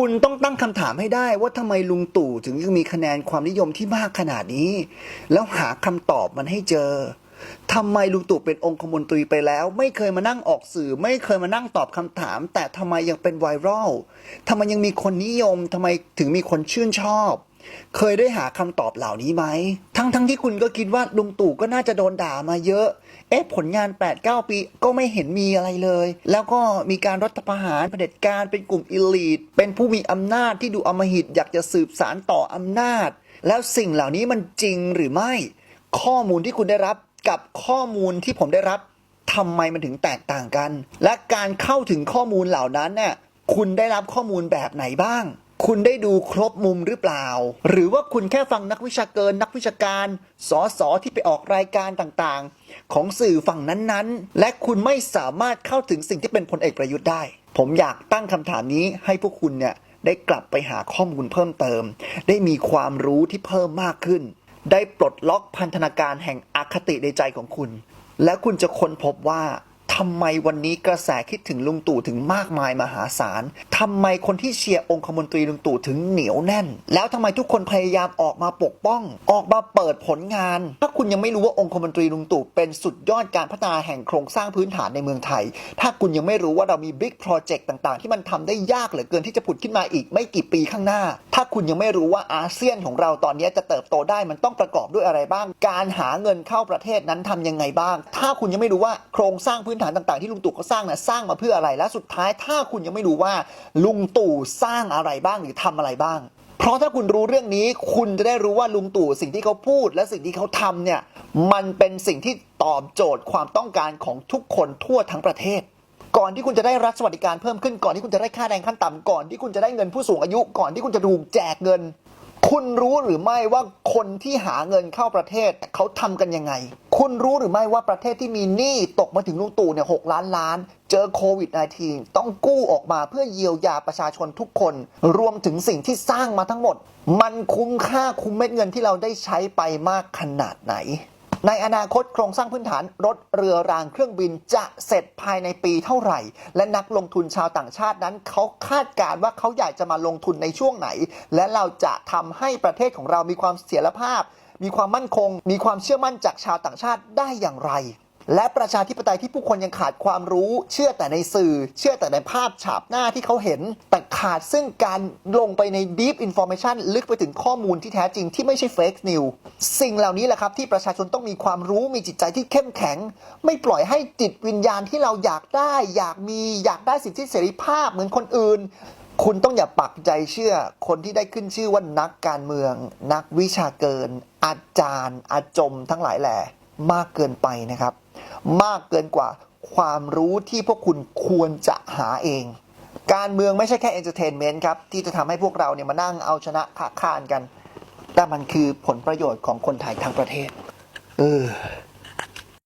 คุณต้องตั้งคำถามให้ได้ว่าทำไมลุงตู่ถึงยังมีคะแนนความนิยมที่มากขนาดนี้ แล้วหาคำตอบมันให้เจอทำไมลุงตู่เป็นองคมนตรีไปแล้ว ไม่เคยมานั่งออกสื่อ ไม่เคยมานั่งตอบคำถาม แต่ทำไมยังเป็นไวรัลทำไมยังมีคนนิยมทำไมถึงมีคนชื่นชอบ เคยได้หาคำตอบเหล่านี้ไหม ทั้งทั้งที่คุณก็คิดว่าลุงตู่ก็น่าจะโดนด่ามาเยอะ เอ๊ะผลงาน 8-9 ปีก็ไม่เห็นมีอะไรเลย แล้วก็มีการรัฐประหารเผด็จการเป็นกลุ่มอิลีทเป็นผู้มีอำนาจที่ดูอมหิตอยากจะสืบสารต่ออำนาจ แล้วสิ่งเหล่านี้มันจริงหรือไม่ ข้อมูลที่คุณได้รับกับข้อมูลที่ผมได้รับทำไมมันถึงแตกต่างกัน และการเข้าถึงข้อมูลเหล่านั้นเนี่ยคุณได้รับข้อมูลแบบไหนบ้าง คุณได้ดูครบมุมหรือเปล่า หรือว่าคุณแค่ฟังนักวิชาการนักวิชาการสอสอที่ไปออกรายการต่างๆ ของสื่อฝั่งนั้นๆ และคุณไม่สามารถเข้าถึงสิ่งที่เป็นพลเอกประยุทธ์ได้ ผมอยากตั้งคำถามนี้ให้พวกคุณเนี่ยได้กลับไปหาข้อมูลเพิ่มเติม ได้มีความรู้ที่เพิ่มมากขึ้น ได้ปลดล็อกพันธนาการแห่งอคติในใจของคุณ แล้วคุณจะค้นพบว่า ทำไมวันนี้กระแสคิดถึงลุงตู่ถึงมากมายมหาศาลทำไมคนที่เชียร์องคมนตรีลุงตู่ถึงเหนียวแน่น แล้วทำไมทุกคนพยายามออกมาปกป้อง ออกมาเปิดผลงาน ถ้าคุณยังไม่รู้ว่าองคมนตรีลุงตู่เป็นสุดยอดการพัฒนาแห่งโครงสร้างพื้นฐานในเมืองไทย ถ้าคุณยังไม่รู้ว่าเรามีบิ๊กโปรเจกต์ต่างๆ ที่มันทำได้ยากเหลือเกินที่จะผุดขึ้นมาอีกไม่กี่ปีข้างหน้า ถ้าคุณยังไม่รู้ว่าอาเซียนของเราตอนนี้จะเติบโตได้มันต้องประกอบด้วยอะไรบ้าง การหาเงินเข้าประเทศนั้นทำยังไงบ้าง ถ้าคุณยังไม่รู้ว่าโครงสร้างพื้นฐานต่างๆที่ลุงตู่เขาสร้างนะสร้างมาเพื่ออะไร และสุดท้ายถ้าคุณยังไม่รู้ว่า ลุงตู่สร้างอะไรบ้างหรือทำอะไรบ้าง เพราะถ้าคุณรู้เรื่องนี้คุณจะได้รู้ว่าลุงตู่สิ่งที่เขาพูด และสิ่งที่เขาทำเนี่ยมันเป็นสิ่งที่ตอบโจทย์ความต้องการของทุกคนทั่วทั้งประเทศก่อนที่คุณจะได้รัฐสวัสดิการเพิ่มขึ้นก่อนที่คุณจะได้ค่าแรงขั้นต่ำก่อนที่คุณจะได้เงินผู้สูงอายุก่อนที่คุณจะถูกแจกเงิน คุณรู้หรือไม่ว่าคนที่หาเงินเข้าประเทศเขาทำกันยังไง คุณรู้หรือไม่ว่าประเทศที่มีหนี้ตกมาถึงลุงตู่เนี่ยหกล้านล้าน เจอโควิด -19 ต้องกู้ออกมาเพื่อเยียวยาประชาชนทุกคน รวมถึงสิ่งที่สร้างมาทั้งหมด มันคุ้มค่าคุ้มเม็ดเงินที่เราได้ใช้ไปมากขนาดไหน ในอนาคตโครงสร้างพื้นฐานรถเรือรางเครื่องบินจะเสร็จภายในปีเท่าไหร่ และนักลงทุนชาวต่างชาตินั้นเขาคาดการณ์ว่าเขาอยากจะมาลงทุนในช่วงไหน และเราจะทำให้ประเทศของเรามีความเสถียรภาพ มีความมั่นคง มีความเชื่อมั่นจากชาวต่างชาติได้อย่างไร และประชาธิปไตยที่ผู้คนยังขาดความรู้ เชื่อแต่ในสื่อ เชื่อแต่ในภาพฉาบหน้าที่เขาเห็น แต่ขาดซึ่งการลงไปใน deep information ลึกไปถึงข้อมูลที่แท้จริงที่ไม่ใช่ fake news สิ่งเหล่านี้แหละครับที่ประชาชนต้องมีความรู้มีจิตใจที่เข้มแข็ง ไม่ปล่อยให้จิตวิญญาณที่เราอยากได้ อยากมีอยากได้สิทธิเสรีภาพเหมือนคนอื่น คุณต้องอย่าปักใจเชื่อคนที่ได้ขึ้นชื่อว่านักการเมือง นักวิชาเกิน อาจารย์ อาจมทั้งหลายแหล่มากเกินไปนะครับ มากเกินกว่าความรู้ที่พวกคุณควรจะหาเอง การเมืองไม่ใช่แค่เอนเตอร์เทนเมนต์ครับที่จะทำให้พวกเราเนี่ยมานั่งเอาชนะขาคานกัน แต่มันคือผลประโยชน์ของคนไทยทั้งประเทศ เออ